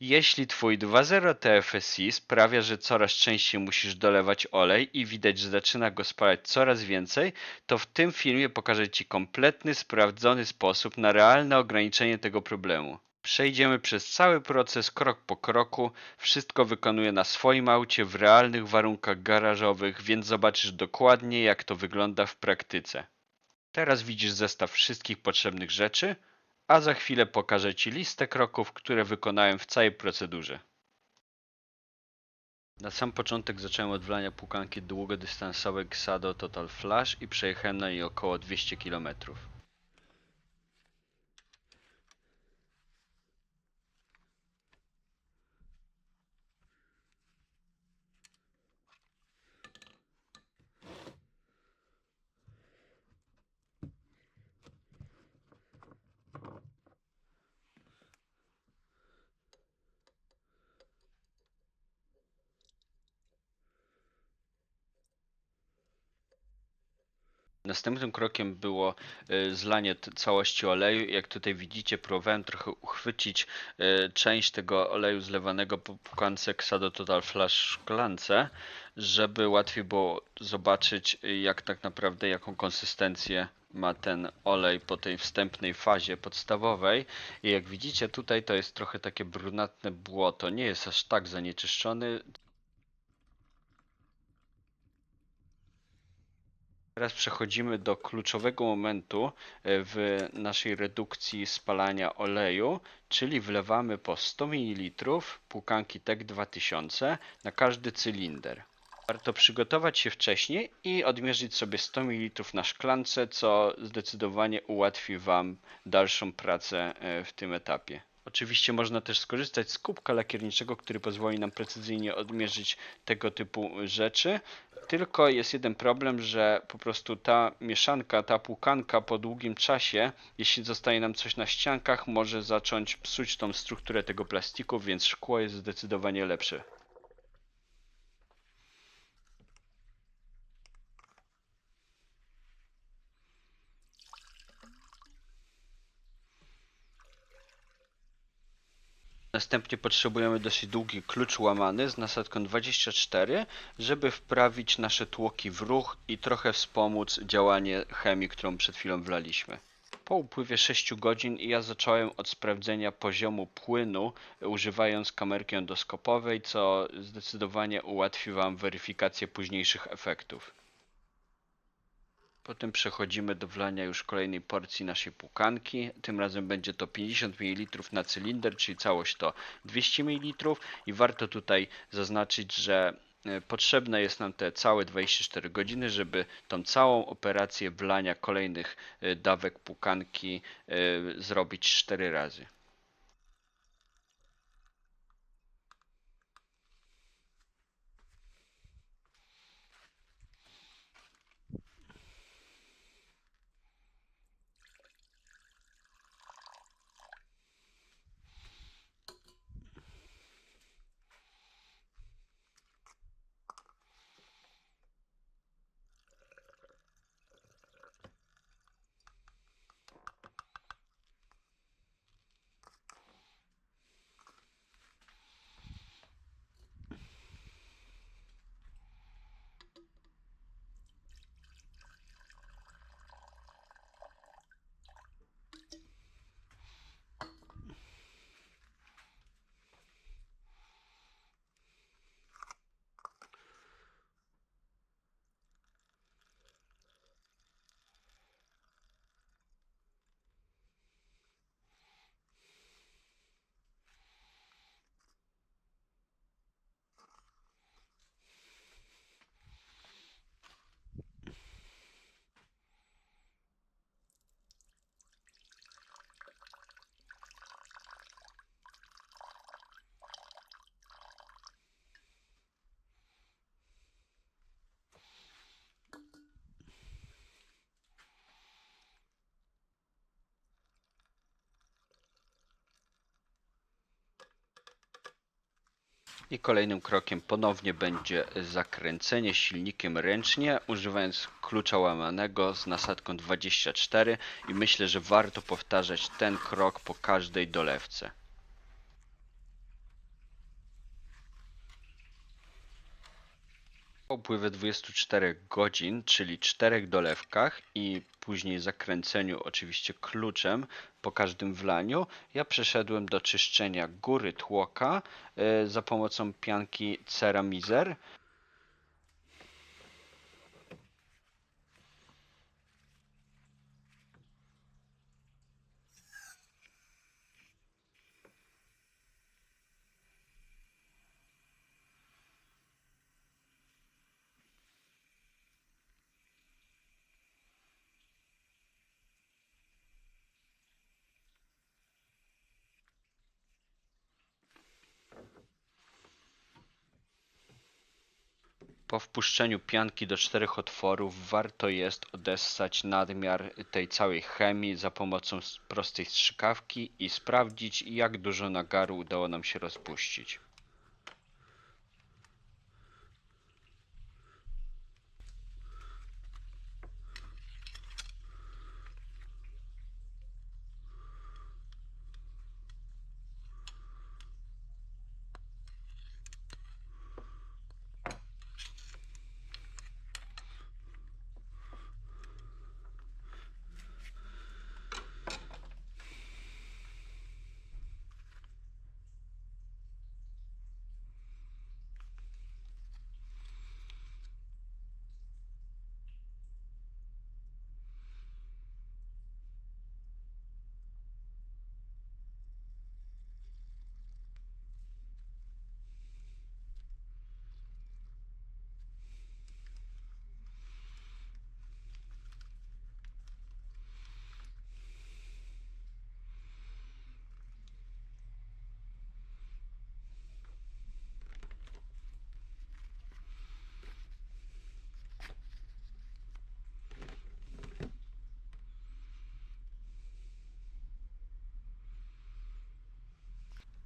Jeśli twój 2.0 TFSI sprawia, że coraz częściej musisz dolewać olej i widać, że zaczyna go spalać coraz więcej, to w tym filmie pokażę Ci kompletny, sprawdzony sposób na realne ograniczenie tego problemu. Przejdziemy przez cały proces krok po kroku, wszystko wykonuję na swoim aucie w realnych warunkach garażowych, więc zobaczysz dokładnie jak to wygląda w praktyce. Teraz widzisz zestaw wszystkich potrzebnych rzeczy, a za chwilę pokażę Ci listę kroków, które wykonałem w całej procedurze. Na sam początek zacząłem od wlania płukanki długodystansowej Xado Total Flash i przejechałem na niej około 200 km. Następnym krokiem było e, zlanie całości oleju. Jak tutaj widzicie, próbowałem trochę uchwycić e, część tego oleju zlewanego po płukance Xado Total Flash szklance, żeby łatwiej było zobaczyć, e, jak tak naprawdę, jaką konsystencję ma ten olej po tej wstępnej fazie podstawowej. I jak widzicie, tutaj to jest trochę takie brunatne błoto. Nie jest aż tak zanieczyszczony, Teraz przechodzimy do kluczowego momentu e, w naszej redukcji spalania oleju, czyli wlewamy po 100 ml płukanki TEK 2000 na każdy cylinder. Warto przygotować się wcześniej i odmierzyć sobie 100 ml na szklance, co zdecydowanie ułatwi Wam dalszą pracę e, w tym etapie. Oczywiście można też skorzystać z kubka lakierniczego, który pozwoli nam precyzyjnie odmierzyć tego typu rzeczy. Tylko jest jeden problem, że po prostu ta mieszanka, ta płukanka po długim czasie, jeśli zostaje nam coś na ściankach, może zacząć psuć tą strukturę tego plastiku, więc szkło jest zdecydowanie lepsze. Następnie potrzebujemy dosyć długi klucz łamany z nasadką 24, żeby wprawić nasze tłoki w ruch i trochę wspomóc działanie chemii, którą przed chwilą wlaliśmy. Po upływie 6 godzin ja zacząłem od sprawdzenia poziomu płynu używając kamerki endoskopowej, co zdecydowanie ułatwi Wam weryfikację późniejszych efektów. Potem przechodzimy do wlania już kolejnej porcji naszej płukanki. Tym razem będzie to 50 ml na cylinder, czyli całość to 200 ml i warto tutaj zaznaczyć, że e, potrzebne jest nam te całe 24 godziny, żeby tą całą operację wlania kolejnych e, dawek płukanki e, zrobić 4 razy. I kolejnym krokiem ponownie będzie zakręcenie silnikiem ręcznie, używając klucza łamanego z nasadką 24 i myślę, że warto powtarzać ten krok po każdej dolewce. Po upływie 24 godzin, czyli 4 dolewkach i później zakręceniu oczywiście kluczem po każdym wlaniu, ja przeszedłem do czyszczenia góry tłoka e, za pomocą pianki Ceramizer. Po wpuszczeniu pianki do czterech otworów warto jest odessać nadmiar tej całej chemii za pomocą prostej strzykawki i sprawdzić jak dużo nagaru udało nam się rozpuścić.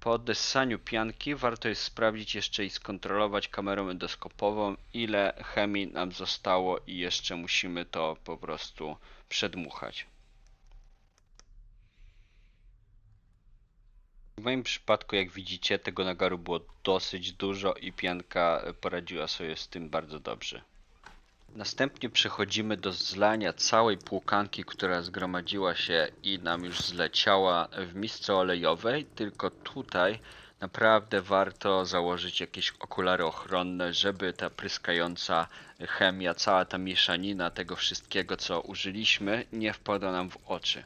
Po odessaniu pianki warto jest sprawdzić jeszcze i skontrolować kamerą endoskopową ile chemii nam zostało i jeszcze musimy to po prostu przedmuchać. W moim przypadku, jak widzicie, tego nagaru było dosyć dużo i pianka poradziła sobie z tym bardzo dobrze. Następnie przechodzimy do zlania całej płukanki, która zgromadziła się i nam już zleciała w misce olejowej, tylko tutaj naprawdę warto założyć jakieś okulary ochronne, żeby ta pryskająca chemia, cała ta mieszanina tego wszystkiego, co użyliśmy, nie wpadła nam w oczy.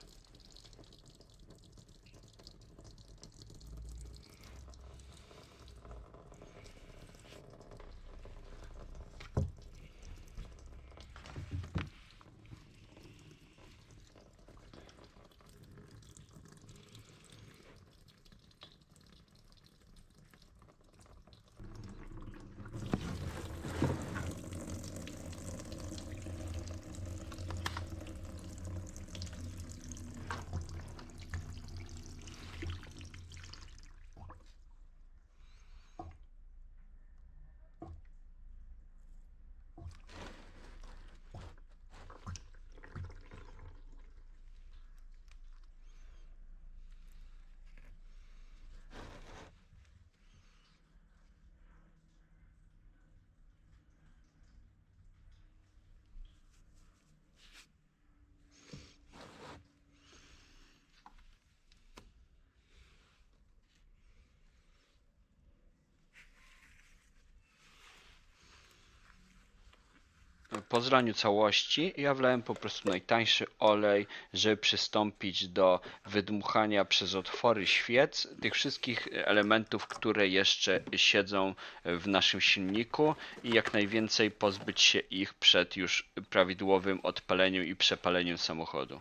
Po zlaniu całości ja wlałem po prostu najtańszy olej, żeby przystąpić do wydmuchania przez otwory świec tych wszystkich elementów, które jeszcze siedzą w naszym silniku i jak najwięcej pozbyć się ich przed już prawidłowym odpaleniem i przepaleniem samochodu.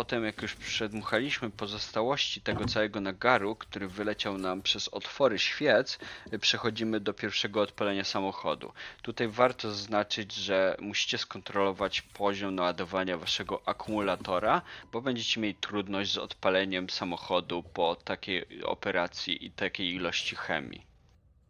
Potem jak już przedmuchaliśmy pozostałości tego całego nagaru, który wyleciał nam przez otwory świec, przechodzimy do pierwszego odpalenia samochodu. Tutaj warto zaznaczyć, że musicie skontrolować poziom naładowania waszego akumulatora, bo będziecie mieli trudność z odpaleniem samochodu po takiej operacji i takiej ilości chemii.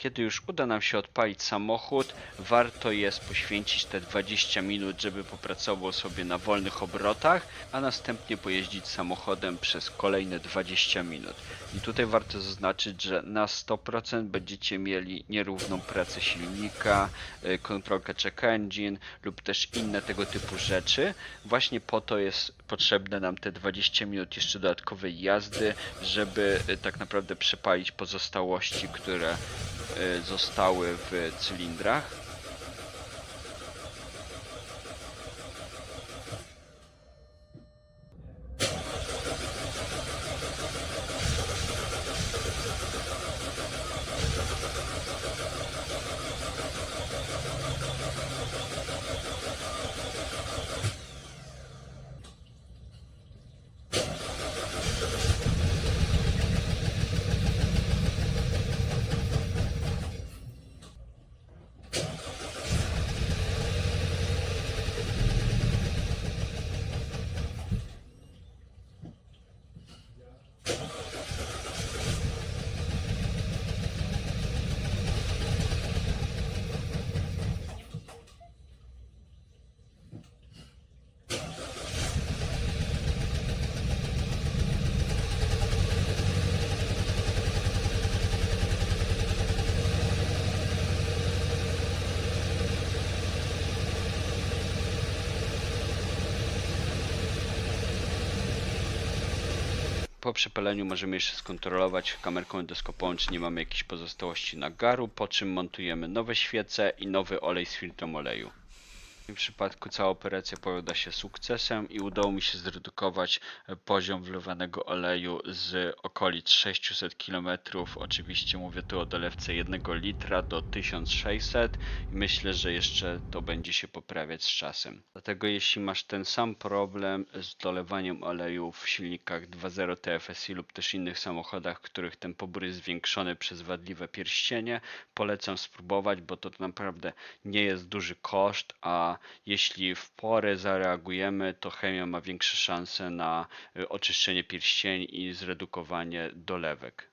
Kiedy już uda nam się odpalić samochód, warto jest poświęcić te 20 minut, żeby popracował sobie na wolnych obrotach, a następnie pojeździć samochodem przez kolejne 20 minut. I tutaj warto zaznaczyć, że na 100% będziecie mieli nierówną pracę silnika, y, kontrolkę check engine lub też inne tego typu rzeczy. Właśnie po to jest potrzebne nam te 20 minut jeszcze dodatkowej jazdy, żeby y, tak naprawdę przepalić pozostałości, które zostały w cylindrach. Po przepaleniu możemy jeszcze skontrolować kamerką endoskopową, czy nie mamy jakichś pozostałości nagaru, po czym montujemy nowe świece i nowy olej z filtrem oleju. Tym przypadku cała operacja powiada się sukcesem i udało mi się zredukować e, poziom wlewanego oleju z okolic 600 km. Oczywiście mówię tu o dolewce 1 litra do 1600 i myślę, że jeszcze to będzie się poprawiać z czasem. Dlatego jeśli masz ten sam problem z dolewaniem oleju w silnikach 2.0 TFSI lub też innych samochodach, których ten pobór jest zwiększony przez wadliwe pierścienie, polecam spróbować, bo to naprawdę nie jest duży koszt, a jeśli w porę zareagujemy, to chemia ma większe szanse na y, oczyszczenie pierścieni i zredukowanie dolewek.